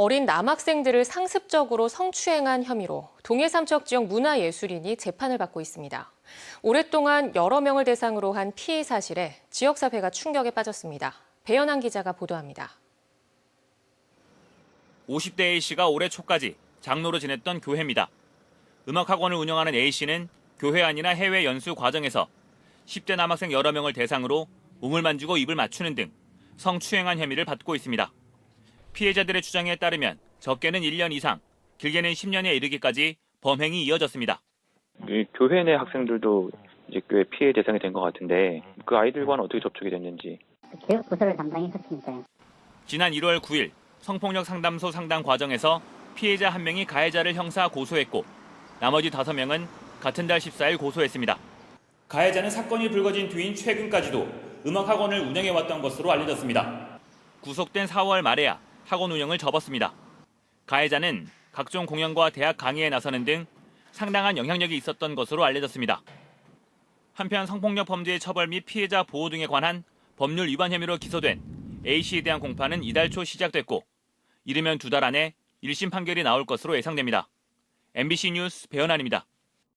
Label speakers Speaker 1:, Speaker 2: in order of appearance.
Speaker 1: 어린 남학생들을 상습적으로 성추행한 혐의로 동해 삼척 지역 문화예술인이 재판을 받고 있습니다. 오랫동안 여러 명을 대상으로 한 피해 사실에 지역사회가 충격에 빠졌습니다. 배연한 기자가 보도합니다.
Speaker 2: 50대 A씨가 올해 초까지 장로로 지냈던 교회입니다. 음악학원을 운영하는 A씨는 교회 아니나 해외 연수 과정에서 10대 남학생 여러 명을 대상으로 몸을 만지고 입을 맞추는 등 성추행한 혐의를 받고 있습니다. 피해자들의 주장에 따르면 적게는 1년 이상, 길게는 10년에 이르기까지 범행이 이어졌습니다.
Speaker 3: 이 교회 내 학생들도 이제 꽤 피해 대상이 된 것 같은데 그 아이들과는 어떻게 접촉이 됐는지
Speaker 4: 교육 부서를 담당했었으니까요.
Speaker 2: 지난 1월 9일 성폭력 상담소 상담 과정에서 피해자 한 명이 가해자를 형사 고소했고 나머지 5명은 같은 달 14일 고소했습니다. 가해자는 사건이 불거진 뒤인 최근까지도 음악학원을 운영해왔던 것으로 알려졌습니다. 구속된 4월 말에야 학원 운영을 접었습니다. 가해자는 각종 공연과 대학 강의에 나서는 등 상당한 영향력이 있었던 것으로 알려졌습니다. 한편 성폭력 범죄의 처벌 및 피해자 보호 등에 관한 법률 위반 혐의로 기소된 A씨에 대한 공판은 이달 초 시작됐고 이르면 두 달 안에 1심 판결이 나올 것으로 예상됩니다. MBC 뉴스 배현환입니다.